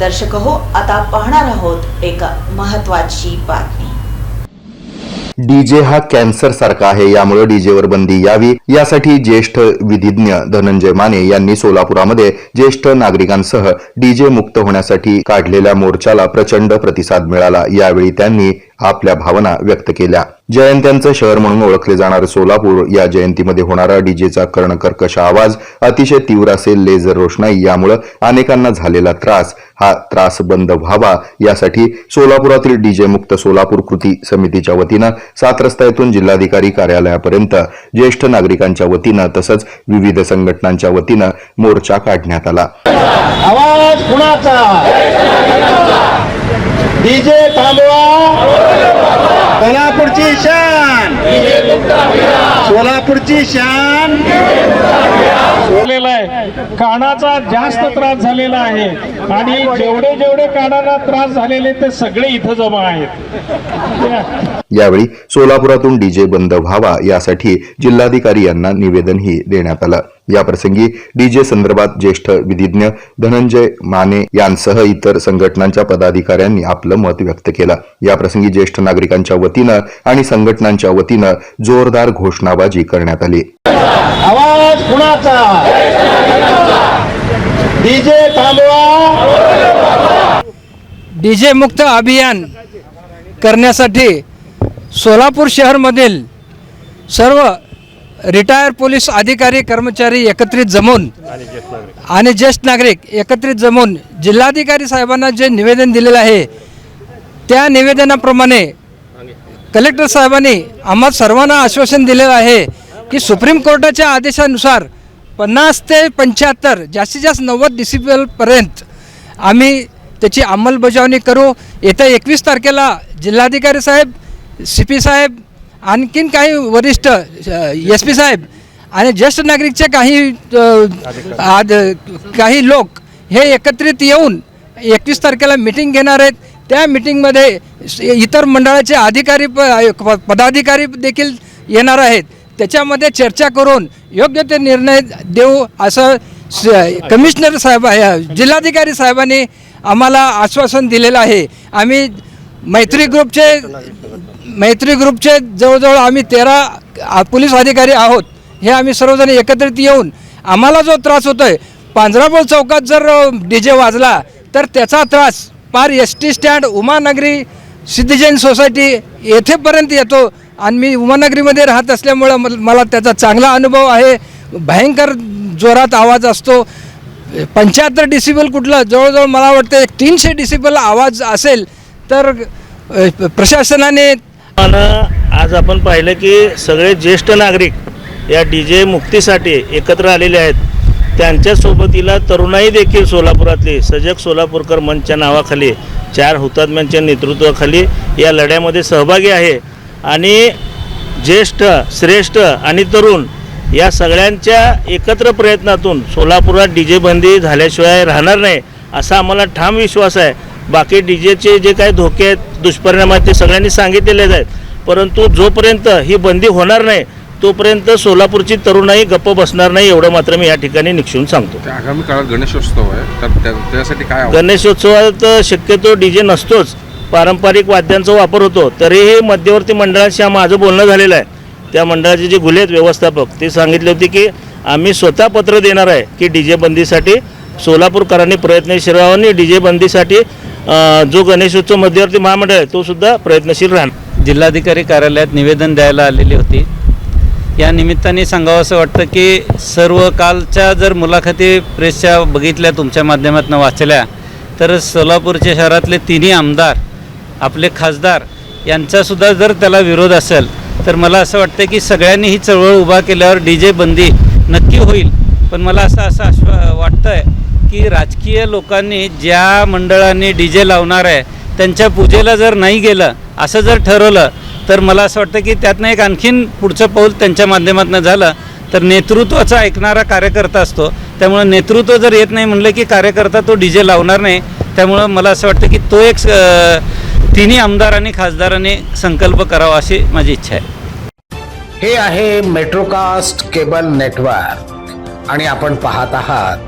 दर्शक हो आता पाहणार आहोत एक महत्वाची बातमी. डीजे हा कॅन्सर सारखा आहे यामुळे डीजेवर बंदी यावी. यासाठी ज्येष्ठ विधिज्ञ धनंजय माने यांनी सोलापुरामध्ये ज्येष्ठ नागरिकांसह डीजे मुक्त होण्यासाठी काढलेल्या मोर्चाला प्रचंड प्रतिसाद मिळाला. यावेळी त्यांनी आपल्या भावना व्यक्त केल्या. जयंत्यांचं शहर म्हणून ओळखले जाणारे सोलापूर या जयंतीमध्ये होणारा डीजेचा कर्णकर्कश आवाज अतिशय तीव्र असेल लेझर रोषणाई यामुळे अनेकांना झालेला त्रास. हा त्रास बंद व्हावा यासाठी सोलापुरातील डीजे मुक्त सोलापूर कृती समितीच्या वतीनं सात रस्ता येथून जिल्हाधिकारी कार्यालयापर्यंत ज्येष्ठ नागरिकांच्या वतीनं तसंच विविध संघटनांच्या वतीनं मोर्चा काढण्यात आला. आवाज कुणाचा? डीजे थांबवा सोलापूरची शान सोलापूरची शान. झालेला आहे. कानाचा जास्त त्रास झालेला आहे. आणि जेवढे जेवढे कानाला त्रास झालेले ते सगळे इथं जमा आहेत. यावेळी सोलापुरातून डीजे बंद व्हावा यासाठी जिल्हाधिकारी यांना निवेदनही देण्यात आलं. याप्रसंगी डीजे संदर्भात ज्येष्ठ विधिज्ञ धनंजय माने यांसह इतर संघटनांच्या पदाधिकाऱ्यांनी आपलं मत व्यक्त केलं. याप्रसंगी ज्येष्ठ नागरिकांच्या वतीनं आणि संघटनांच्या वतीनं जोरदार घोषणाबाजी करण्यात आली. आवाज कुणाचा? डीजे थांबवा. डीजे मुक्त अभियान करण्यासाठी सोलापूर शहरमधील सर्व रिटायर पोलीस अधिकारी कर्मचारी एकत्रित जमून आणि ज्येष्ठ नागरिक. एकत्रित जमून जिल्हाधिकारी साहेबांना जे निवेदन दिलेलं आहे त्या निवेदनाप्रमाणे कलेक्टर साहेबांनी आम्हा सर्वांना आश्वासन दिलेलं आहे की सुप्रीम कोर्टाच्या आदेशानुसार पन्नास ते पंच्याहत्तर जास्तीत जास्त नव्वद डिसिबलपर्यंत आम्ही त्याची अंमलबजावणी करू. येत्या एकवीस तारखेला जिल्हाधिकारी साहेब सी पी साहेब आणखीन काही वरिष्ठ एस पी साहेब आणि ज्येष्ठ नागरिकचे काही आद काही लोक हे एकत्रित येऊन एकवीस तारखेला मिटिंग घेणार आहेत. त्या मिटिंगमध्ये इतर मंडळाचे अधिकारी प प- पदाधिकारी देखील येणार आहेत. त्याच्यामध्ये चर्चा करून योग्य ते निर्णय देऊ असं स कमिशनर साहेब आहे- जिल्हाधिकारी साहेबांनी आम्हाला आश्वासन दिलेलं आहे. आम्ही मैत्री ग्रुपचे मैत्री ग्रुपचे जवळजवळ आम्ही तेरा पोलीस अधिकारी आहोत. हे आम्ही सर्वजण एकत्रित येऊन आम्हाला जो त्रास होतो आहे पांजरापोळ चौकात जर डी जे वाजला तर त्याचा त्रास पार S T stand Umanagari Siddhijain society येथेपर्यंत येतो. आणि मी उमानगरीमध्ये राहत असल्यामुळं मल- मला त्याचा चांगला अनुभव आहे. भयंकर जोरात आवाज असतो. पंच्याहत्तर डिसिबल कुठलं जवळजवळ मला वाटतं एक तीनशे डिसिबल आवाज असेल तर प्रशासनाने आज आपण पाहिलं की सगळे ज्येष्ठ नागरिक या डी जे मुक्तीसाठी एकत्र आलेले आहेत. त्यांच्या सोबतीला तरुणाई देखील सोलापुरातली सजग सोलापूरकर मंचच्या नावाखाली चार हुतात्म्यांच्या नेतृत्वाखाली या लढ्यामध्ये सहभागी आहे. आणि ज्येष्ठ श्रेष्ठ आणि तरुण या सगळ्यांच्या एकत्र प्रयत्नातून सोलापुरात डी जे बंदी झाल्याशिवाय राहणार नाही असा आम्हाला ठाम विश्वास आहे. बाकी डी जेचे जे काही धोके आहेत दुष्परिणाम आहेत ते सगळ्यांनी सांगितलेलेच आहेत. परंतु जोपर्यंत ही बंदी होणार नाही तोपर्यंत सोलापूरची तरुणाई गप्प बसणार नाही एवढं मात्र मी या ठिकाणी निक्षून सांगतो. आगामी काळात गणेशोत्सव आहे तर त्यासाठी काय? गणेशोत्सवात शक्यतो डी जे नसतोच. पारंपरिक वाद्यांचा वापर होतो. तरीही मध्यवर्ती मंडळाशी माझं बोलणं झालेलं आहे. त्या मंडळाचे जे गुले आहेत व्यवस्थापक ते सांगितले होते की आम्ही स्वतः पत्र देणार आहे की डी जे बंदीसाठी सोलापूरकरांनी प्रयत्नशील डी जे बंदीसाठी जो गणेशोत्सव मध्यवर्ती महामंडळ आहे तो सुद्धा प्रयत्नशील राहणार. जिल्हाधिकारी कार्यालयात निवेदन द्यायला आलेली होती. या निमित्ताने सांगावं असं वाटतं की सर्व कालच्या जर मुलाखती प्रेसच्या बघितल्या तुमच्या माध्यमातून वाचल्या तर सोलापूरच्या शहरातले तिन्ही आमदार आपले खासदार यांचासुद्धा जर त्याला विरोध असेल तर मला असं वाटतं की सगळ्यांनी ही चळवळ उभा केल्यावर डी जे बंदी नक्की होईल. पण मला असं असं आश्वा वाटतं आहे की राजकीय लोकांनी ज्या मंडळांनी डी जे लावणार आहे त्यांच्या पूजेला जर नाही गेलं असं जर ठरवलं तर मला असं वाटतं की त्यातनं एक आणखीन पुढचं पाऊल त्यांच्या माध्यमातून झालं. तर नेतृत्वाचा ऐकणारा कार्यकर्ता असतो. त्यामुळं नेतृत्व जर येत नाही म्हणलं की कार्यकर्ता तो डी जे लावणार नाही त्यामुळं मला असं वाटतं की तो एक तिन्ही आमदारांनी खासदारांनी संकल्प करावा अशी माझी इच्छा आहे. हे आहे मेट्रोकास्ट केबल नेटवर्क. आणि आपण पाहत आहात